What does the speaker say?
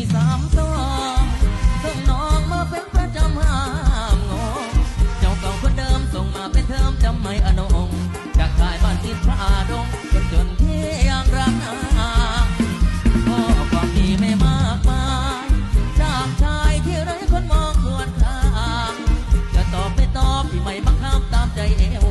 มีสามสองส่งน้องมาเป็นประจำห้ามงงเจ้าเก่าคนเดิมส่งมาเป็นเทอมจำไม่อนงจากขายบ้านติดพระดงจนจนเที่ยงรักนาพ่อความดีไม่มากมายจากชายที่ไร้คนมองควรค่าจะตอบไม่ตอบที่ไม่บังคับตามใจเอว